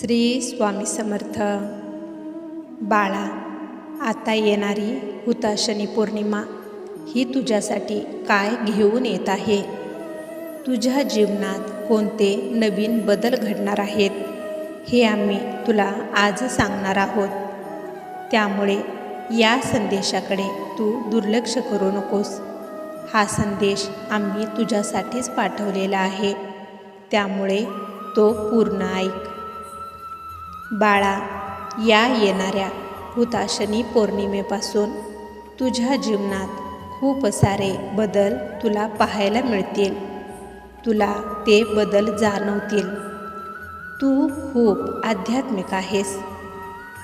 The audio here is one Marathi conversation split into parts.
श्री स्वामी समर्थ. बाळा आता येणारी हुताशनी पौर्णिमा ही तुझ्यासाठी काय घेऊन येत आहे? तुझ्या जीवनात कोणते नवीन बदल घडणार आहेत हे आम्ही तुला आज सांगणार आहोत. त्यामुळे या संदेशाकडे तू दुर्लक्ष करू नकोस. हा संदेश आम्ही तुझ्यासाठीच पाठवलेला आहे. त्यामुळे तो पूर्ण ऐक. बाळा या येणाऱ्या हुताशनी पौर्णिमेपासून तुझ्या जीवनात खूप सारे बदल तुला पाहायला मिळतील. तुला ते बदल जाणवतील. तू खूप आध्यात्मिक आहेस.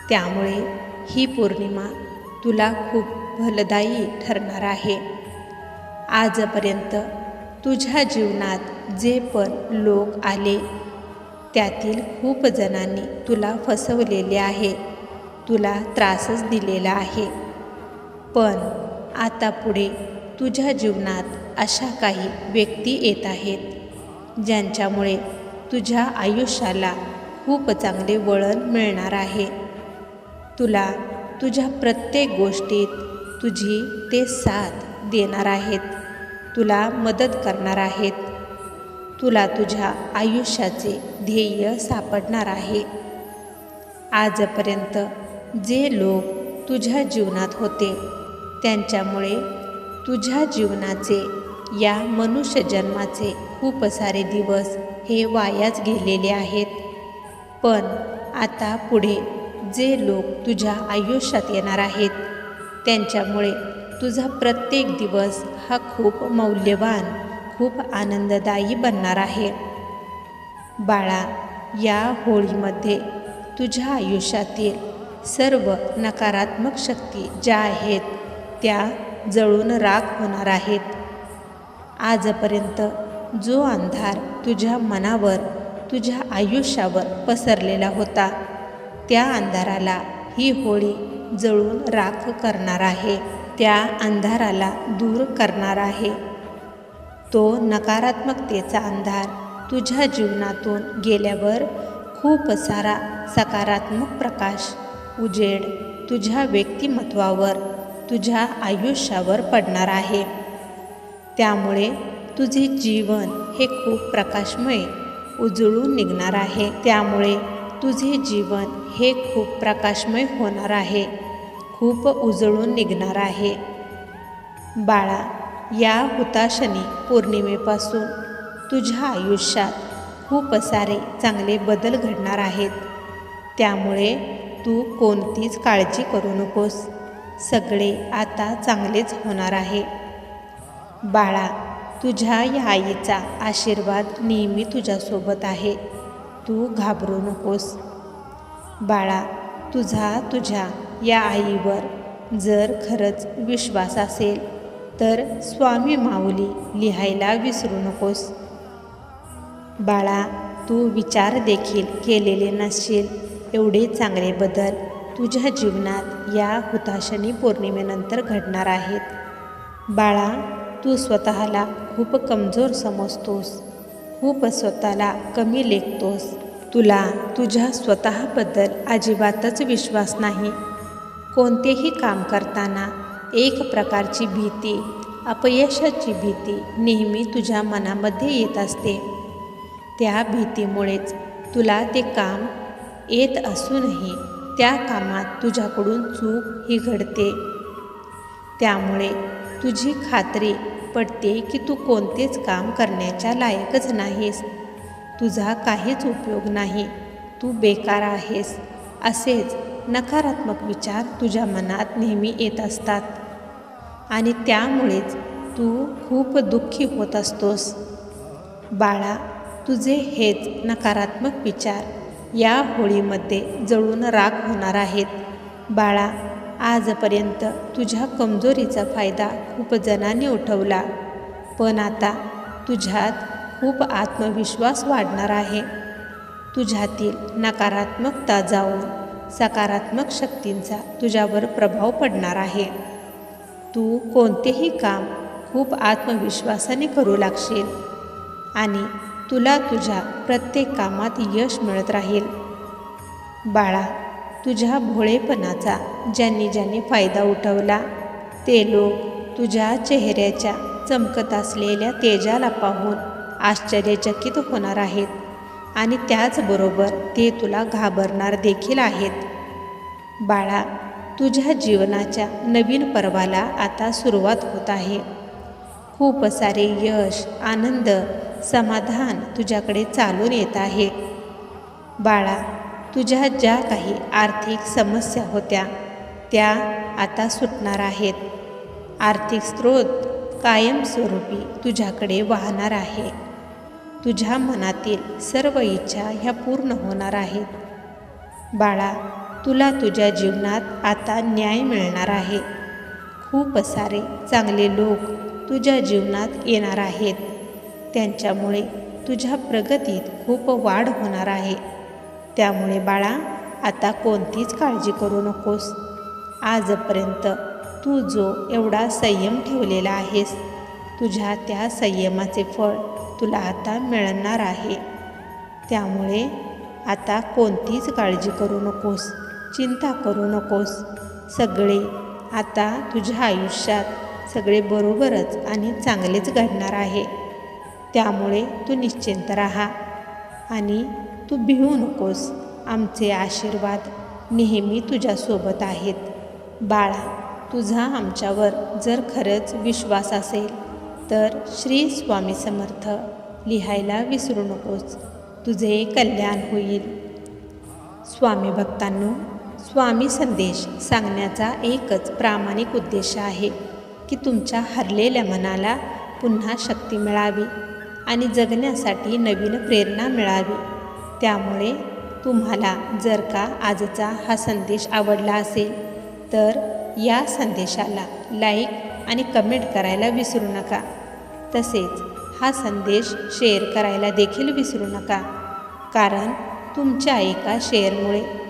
त्यामुळे ही पौर्णिमा तुला खूप फलदायी ठरणार आहे. आजपर्यंत तुझ्या जीवनात जे पण लोक आले त्यातील खूप जणांनी तुला फसवलेले आहे. तुला त्रासच दिलेला आहे. पण आता पुढे तुझ्या जीवनात अशा काही व्यक्ती येत आहेत ज्यांच्यामुळे तुझ्या आयुष्याला खूप चांगले वळण मिळणार आहे. तुला तुझ्या प्रत्येक गोष्टीत तुझी ते साथ देणार आहेत. तुला मदत करणार आहेत. तुला तुझ्या आयुष्याचे ध्येय सापडणार आहे. आजपर्यंत जे लोक तुझ्या जीवनात होते त्यांच्यामुळे तुझ्या जीवनाचे या मनुष्यजन्माचे खूप सारे दिवस हे वायाच गेलेले आहेत. पण आता पुढे जे लोक तुझ्या आयुष्यात येणार आहेत त्यांच्यामुळे तुझा प्रत्येक दिवस हा खूप मौल्यवान खूप आनंददायी बनणार आहे. बाळा या होळीमध्ये तुझ्या आयुष्यातील सर्व नकारात्मक शक्ती ज्या आहेत त्या जळून राख होणार आहेत. आजपर्यंत जो अंधार तुझ्या मनावर तुझ्या आयुष्यावर पसरलेला होता त्या अंधाराला ही होळी जळून राख करणार आहे त्या अंधाराला दूर करणार आहे. तो नकारात्मकतेचा अंधार तुझ्या जीवनातून गेल्यावर खूप सारा सकारात्मक प्रकाश उजेड तुझ्या व्यक्तिमत्वावर तुझ्या आयुष्यावर पडणार आहे. त्यामुळे तुझे जीवन हे खूप प्रकाशमय उजळून निघणार आहे. त्यामुळे तुझे जीवन हे खूप प्रकाशमय होणार आहे. खूप उजळून निघणार आहे. बाळा या हुताशनी पौर्णिमेपासून तुझ्या आयुष्यात खूप सारे चांगले बदल घडणार आहेत. त्यामुळे तू कोणतीच काळजी करू नकोस. सगळे आता चांगलेच होणार आहे. बाळा तुझ्या या आईचा आशीर्वाद नेहमी तुझ्यासोबत आहे. तू घाबरू नकोस. बाळा तुझा तुझ्या या आईवर जर खरंच विश्वास असेल तर स्वामी माऊली लिहायला विसरू नकोस. बाळा तू विचार देखील केलेले नसशील. एवढे चांगले बदल तुझ्या जीवनात या हुताशनी पौर्णिमेनंतर घडणार आहेत. बाळा तू स्वतःला खूप कमजोर समजतोस. खूप स्वतःला कमी लेखतोस. तुला तुझ्या स्वतःबद्दल अजिबातच विश्वास नाही. कोणतेही काम करताना एक प्रकारची भीती अपयशाची भीती नेहमी तुझ्या मनामध्ये येत असते. त्या भीतीमुळेच तुला ते काम येत असूनही त्या कामात तुझ्याकडून चूक ही घडते. त्यामुळे तुझी खात्री पडते की तू कोणतेच काम करण्याच्या लायकच नाहीस. तुझा काहीच उपयोग नाही. तू बेकार आहेस. असेच नकारात्मक विचार तुझ्या मनात नेहमी येत असतात. आणि त्यामुळेच तू खूप दुःखी होत असतोस. बाळा तुझे हेच नकारात्मक विचार या होळीमध्ये जळून राख होणार आहेत. बाळा आजपर्यंत तुझ्या कमजोरीचा फायदा खूप जणांनी उठवला पण आता तुझ्यात खूप आत्मविश्वास वाढणार आहे. तुझ्यातील नकारात्मकता जाऊन सकारात्मक शक्तींचा तुझ्यावर प्रभाव पडणार आहे. तू कोणतेही काम खूप आत्मविश्वासाने करू लागशील. आणि तुला तुझ्या प्रत्येक कामात यश मिळत राहील. बाळा तुझ्या भोळेपणाचा ज्यांनी ज्यांनी फायदा उठवला ते लोक तुझ्या चेहऱ्याच्या चमकत असलेल्या तेजाला पाहून आश्चर्यचकित होणार आहेत आणि त्याचबरोबर ते तुला घाबरणार देखील आहेत. बाळा तुझ्या जीवनाच्या नवीन पर्वाला आता सुरुवात होत आहे. खूप सारे यश आनंद समाधान तुझ्याकडे चालून येत आहे. बाळा तुझ्या ज्या काही आर्थिक समस्या होत्या त्या आता सुटणार आहेत. आर्थिक स्रोत कायमस्वरूपी तुझ्याकडे वाहणार आहे. तुझ्या मनातील सर्व इच्छा ह्या पूर्ण होणार आहेत. बाळा तुला तुझ्या जीवनात आता न्याय मिळणार आहे. खूप सारे चांगले लोक तुझ्या जीवनात येणार आहेत. त्यांच्यामुळे तुझ्या प्रगतीत खूप वाढ होणार आहे. त्यामुळे बाळा आता कोणतीच काळजी करू नकोस. आजपर्यंत तू जो एवढा संयम ठेवलेला आहेस तुझ्या त्या संयमाचे फळ तुला आता मिळणार आहे. त्यामुळे आता कोणतीच काळजी करू नकोस. चिंता करू नकोस. सगळे आता तुझ्या आयुष्यात सगळे बरोबरच आणि चांगलेच घडणार आहे. त्यामुळे तू निश्चिंत राहा आणि तू भिवू नकोस. आमचे आशीर्वाद नेहमी तुझ्यासोबत आहेत. बाळा तुझा आमच्यावर जर खरंच विश्वास असेल तर श्री स्वामी समर्थ लिहायला विसरू नकोस. तुझे कल्याण होईल. स्वामी भक्तांनो स्वामी संदेश सांगण्याचा एकच प्रामाणिक उद्देश आहे की तुमच्या हरलेल्या मनाला पुन्हा शक्ती मिळावी आणि जगण्यासाठी नवीन प्रेरणा मिळावी. त्यामुळे तुम्हाला जर का आजचा हा संदेश आवडला असेल तर या संदेशाला लाईक आणि कमेंट करायला विसरू नका. तसेच हा संदेश शेअर करायला देखील विसरू नका. कारण तुमच्या एका शेअरमुळे